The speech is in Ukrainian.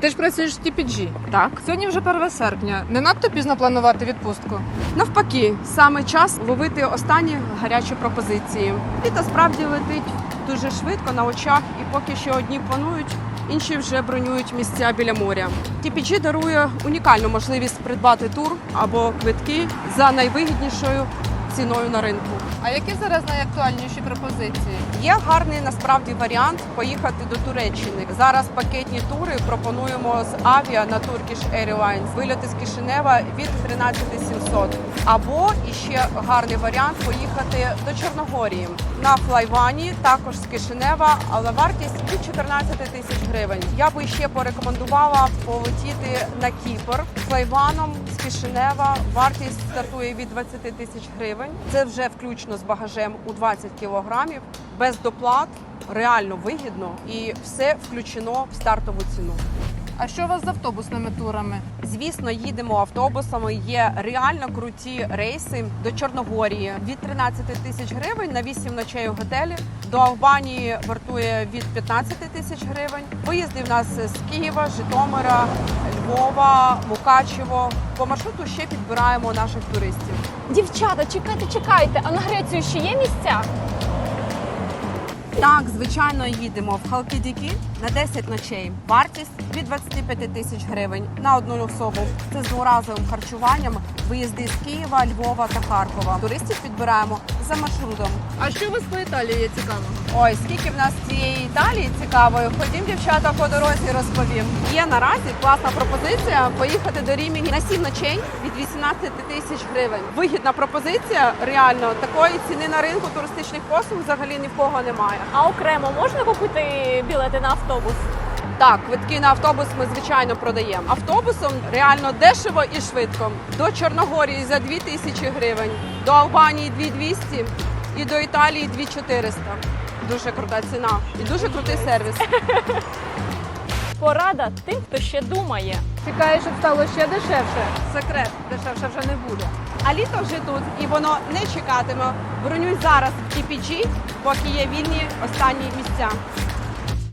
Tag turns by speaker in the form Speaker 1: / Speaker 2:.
Speaker 1: Ти ж працюєш в TPG.
Speaker 2: Так,
Speaker 1: Сьогодні вже 1 серпня. Не надто пізно планувати відпустку.
Speaker 2: навпаки, саме час ловити останні гарячі пропозиції. Літо справді летить дуже швидко на очах, і поки що одні планують, інші вже бронюють місця біля моря. TPG дарує унікальну можливість придбати тур або квитки за найвигіднішою ціною на ринку.
Speaker 1: А які зараз найактуальніші пропозиції?
Speaker 2: Є гарний насправді варіант поїхати до Туреччини. Зараз пакетні тури пропонуємо з авіа на Turkish Airlines. Вильоти з Кишинева від 13 700. Або іще гарний варіант поїхати до Чорногорії на флайвані, також з Кишинева, але вартість від 14 тисяч гривень. Я би ще порекомендувала полетіти на Кіпр флайваном з Кишинева. Вартість стартує від 20 тисяч гривень. Це вже включно з багажем у 20 кілограмів, без доплат, реально вигідно і все включено в стартову ціну.
Speaker 1: А що у вас з автобусними турами?
Speaker 2: Звісно, їдемо автобусами. Є реально круті рейси до Чорногорії від 13 тисяч гривень на 8 ночей у готелі. До Албанії вартує від 15 тисяч гривень. Виїзди в нас з Києва, Житомира, Львова, Мукачево. По маршруту ще підбираємо наших туристів.
Speaker 3: Дівчата, чекайте, чекайте. А на Грецію ще є місця?
Speaker 2: Так, звичайно, їдемо в Халкідіки на 10 ночей. Вартість від 25 тисяч гривень на одну особу. Це з дворазовим харчуванням. Виїзди з Києва, Львова та Харкова. Туристів підбираємо за маршрутом.
Speaker 1: А що у вас по Італії є цікавого?
Speaker 2: Ой, скільки в нас цієї Італії цікавої. Ходім, дівчата, по дорозі розповім. Є наразі класна пропозиція поїхати до Рімені на 7 ночей від 18 тисяч гривень. Вигідна пропозиція. Реально такої ціни на ринку туристичних послуг взагалі ні в кого немає.
Speaker 3: А окремо можна купити білети на автобус?
Speaker 2: Так, квитки на автобус ми звичайно продаємо. Автобусом реально дешево і швидко. До Чорногорії за 2 тисячі гривень, до Албанії 2200 і до Італії 2400. Дуже крута ціна і дуже крутий сервіс.
Speaker 3: Порада тим, хто ще думає.
Speaker 1: Чекаю, щоб стало ще дешевше.
Speaker 2: Секрет дешевше вже не буде. А літо вже тут і воно не чекатиме. Бронюй зараз в TPG, поки є вільні останні місця.